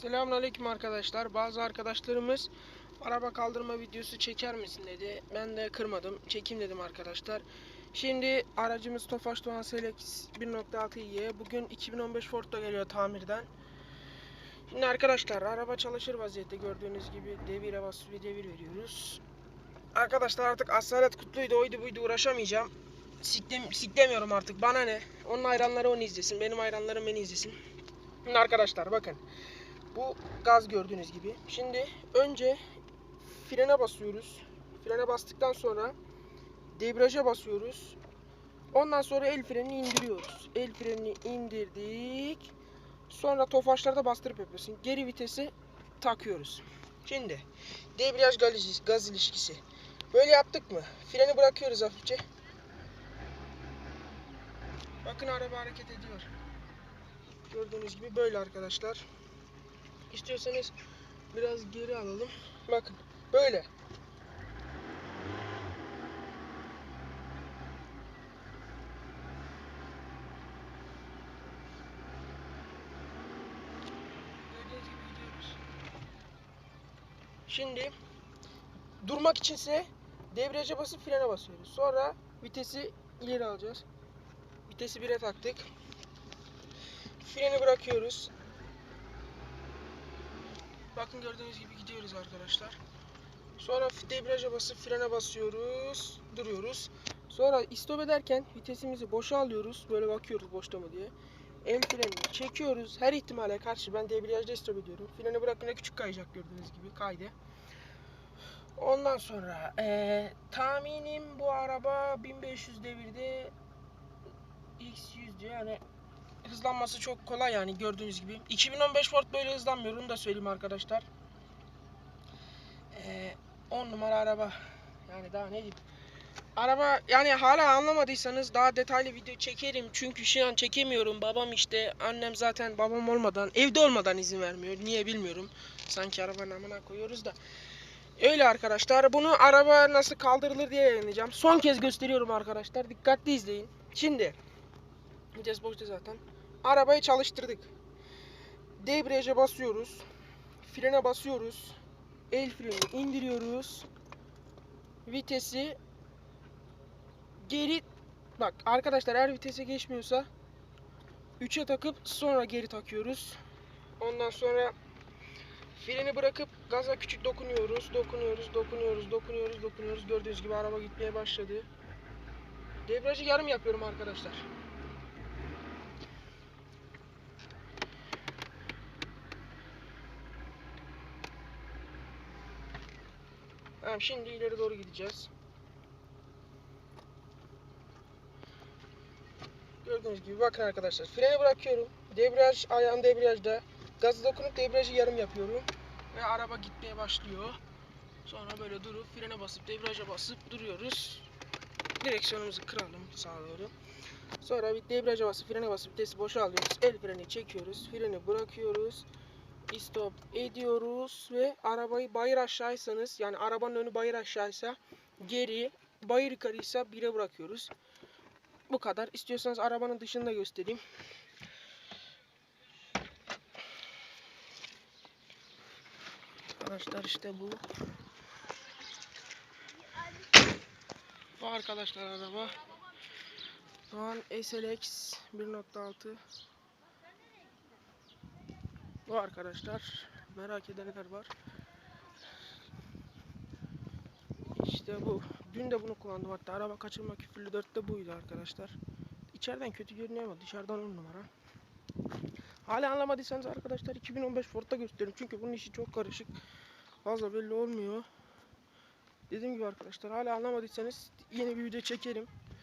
Selamünaleyküm arkadaşlar. Bazı arkadaşlarımız araba kaldırma videosu çeker misin dedi. Ben de kırmadım. Çekeyim dedim arkadaşlar. Şimdi aracımız Tofaş Doğan Selex 1.6y. Bugün 2015 Ford'da geliyor tamirden. Şimdi arkadaşlar araba çalışır vaziyette gördüğünüz gibi devire basıp bir devir veriyoruz. Arkadaşlar artık asalet kutluydu oydu buydu uğraşamayacağım. Siktem, siklemiyorum artık bana ne. Onun hayranları onu izlesin. Benim hayranlarım beni izlesin. Şimdi arkadaşlar bakın. Bu gaz gördüğünüz gibi. Şimdi önce frene basıyoruz. Frene bastıktan sonra debriyaja basıyoruz. Ondan sonra el frenini indiriyoruz. El frenini indirdik. Sonra tofaşlarda bastırıp yapıyorsun. Geri vitesi takıyoruz. Şimdi debriyaj gaz, ilişkisi. Böyle yaptık mı? Freni bırakıyoruz hafifçe. Bakın araba hareket ediyor. Gördüğünüz gibi böyle arkadaşlar. İstiyorsanız biraz geri alalım. Bakın böyle. Şimdi durmak içinse debriyaja basıp frene basıyoruz. Sonra vitesi ileri alacağız. Vitesi 1'e taktık. Freni bırakıyoruz. Bakın gördüğünüz gibi gidiyoruz arkadaşlar. Sonra debriyaja basıp frene basıyoruz. Duruyoruz. Sonra istop ederken vitesimizi boşa alıyoruz. Böyle bakıyoruz boşta mı diye. El frenini çekiyoruz. Her ihtimale karşı ben debriyajda istop ediyorum. Freni bırakınca küçük kayacak gördüğünüz gibi kaydı. Ondan sonra eee tahminim bu araba 1500 devirde X100 diyor yani hızlanması çok kolay yani gördüğünüz gibi. 2015 Ford böyle hızlanmıyor onu da söyleyeyim arkadaşlar. Ee, 10 numara araba. Yani daha ne diyeyim. Araba yani hala anlamadıysanız daha detaylı video çekerim. Çünkü şu an çekemiyorum. Babam işte annem zaten babam olmadan evde olmadan izin vermiyor. Niye bilmiyorum. Sanki arabanın amına koyuyoruz da. Öyle arkadaşlar. Bunu araba nasıl kaldırılır diye yayınlayacağım. Son kez gösteriyorum arkadaşlar. Dikkatli izleyin. Şimdi Vites boşta zaten. Arabayı çalıştırdık. Debriyaja basıyoruz. Frene basıyoruz. El freni indiriyoruz. Vitesi geri bak arkadaşlar eğer vitese geçmiyorsa 3'e takıp sonra geri takıyoruz. Ondan sonra freni bırakıp gaza küçük dokunuyoruz. Dokunuyoruz, dokunuyoruz, dokunuyoruz, dokunuyoruz. Gördüğünüz gibi araba gitmeye başladı. Debriyajı yarım yapıyorum arkadaşlar. Tamam şimdi ileri doğru gideceğiz. Gördüğünüz gibi bakın arkadaşlar. Freni bırakıyorum. Debriyaj ayağım debriyajda. Gazı dokunup debriyajı yarım yapıyorum. Ve araba gitmeye başlıyor. Sonra böyle durup frene basıp debriyaja basıp duruyoruz. Direksiyonumuzu kıralım sağa doğru. Sonra bir debriyaja basıp frene basıp vitesi boşa alıyoruz. El freni çekiyoruz. Freni bırakıyoruz stop ediyoruz ve arabayı bayır aşağıysanız yani arabanın önü bayır aşağıysa geri bayır yukarıysa bire bırakıyoruz. Bu kadar. İstiyorsanız arabanın dışını da göstereyim. Arkadaşlar işte bu. Bu arkadaşlar araba. Doğan SLX 1.6 bu arkadaşlar. Merak edenler var. İşte bu. Dün de bunu kullandım hatta. Araba kaçırma küfürlü 4'te buydu arkadaşlar. İçeriden kötü görünüyor ama dışarıdan 10 numara. Hala anlamadıysanız arkadaşlar 2015 Ford'da gösteriyorum. Çünkü bunun işi çok karışık. Fazla belli olmuyor. Dediğim gibi arkadaşlar hala anlamadıysanız yeni bir video çekerim.